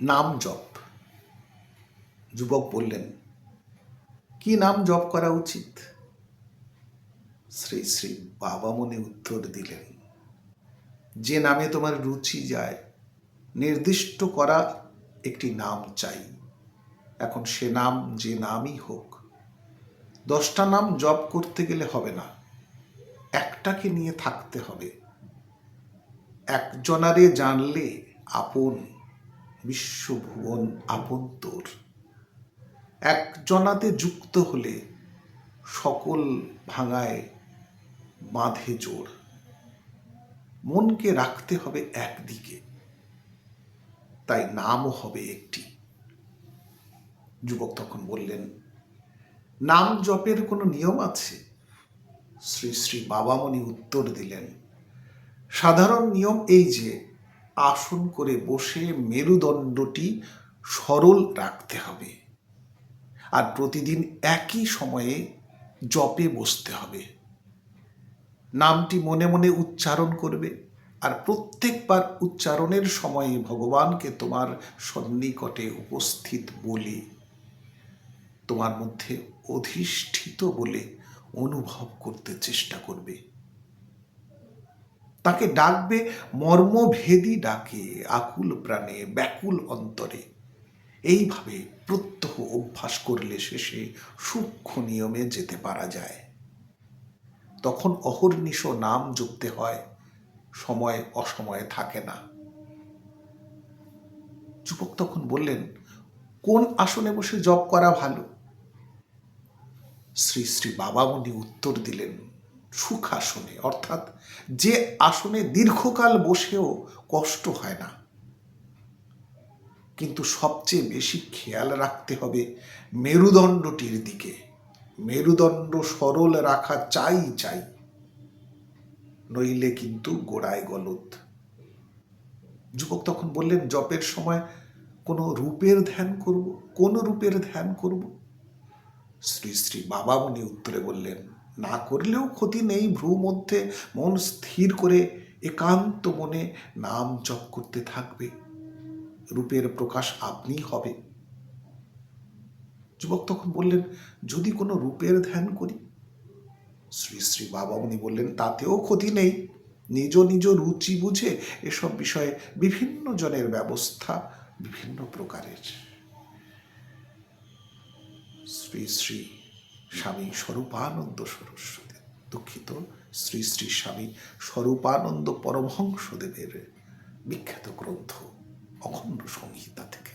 নাম জপ। যুবক বললেন, কি নাম জপ করা উচিত? শ্রী শ্রী বাবা মনে উত্তর দিলেন, যে নামে তোমার রুচি যায়, নির্দিষ্ট করা একটি নাম চাই। এখন সে নাম যে নামই হোক, দশটা নাম জপ করতে গেলে হবে না, একটাকে নিয়ে থাকতে হবে। একজনারে জানলে আপন বিশ্বভুবন আপন তোর একজনাতে যুক্ত হলে সকল ভাঙায় বাঁধে জোর। মনকে রাখতে হবে একদিকে, তাই নামও হবে একটি। যুবক তখন বললেন, নাম জপের কোনো নিয়ম আছে? শ্রী শ্রী বাবামণি উত্তর দিলেন, সাধারণ নিয়ম এই যে আসন করে বসে মেরুদণ্ডটি সরল রাখতে হবে। আর প্রতিদিন একই সময়ে জপে বসতে হবে। নামটি মনে মনে উচ্চারণ করবে আর প্রত্যেকবার উচ্চারণের সময়ে ভগবানকে তোমার সন্নিকটে উপস্থিত বলে, তোমার মধ্যে অধিষ্ঠিত বলে অনুভব করতে চেষ্টা করবে। তাকে ডাকবে, মর্মভেদী ডাকে, আকুল প্রাণে, ব্যাকুল অন্তরে। এইভাবে প্রত্যহ অভ্যাস করলে শেষে সূক্ষ্ম নিয়মে যেতে পারা যায়। তখন অহর্নিশ নাম জপতে হয়, সময় অসময়ে থাকে না। যুবক তখন বললেন, কোন আসনে বসে জপ করা ভালো? শ্রী শ্রী বাবামণি উত্তর দিলেন সুখাসনে, অর্থাৎ যে আসনে দীর্ঘকাল বসেও কষ্ট হয় না। কিন্তু সবচেয়ে বেশি খেয়াল রাখতে হবে মেরুদণ্ডটির দিকে। মেরুদণ্ড সরল রাখা চাই চাই, নইলে কিন্তু গোড়ায় গলদ। যুবক তখন বললেন, জপের সময় কোনো রূপের ধ্যান করব? কোন রূপের ধ্যান করব? শ্রী শ্রী বাবামণি উত্তরে বললেন না করলেও ক্ষতি নেই। ভ্রু মধ্যে মন স্থির করে একান্ত মনে নাম জপ করতে থাকবে। রূপের প্রকাশ আপনি হবে। যুবক তখন বললেন, যদি কোনো রূপের ধ্যান করি? শ্রী শ্রী বাবামণি বললেন, তাতেও ক্ষতি নেই। নিজ নিজ রুচি বুঝে এসব বিষয়ে বিভিন্ন জনের ব্যবস্থা বিভিন্ন প্রকারের। শ্রী শ্রী স্বামী স্বরূপানন্দ সরস্বতী দুঃখিত শ্রী শ্রী স্বামী স্বরূপানন্দ পরমহংসদেবের বিখ্যাত গ্রন্থ অখণ্ড সংহিতা থেকে।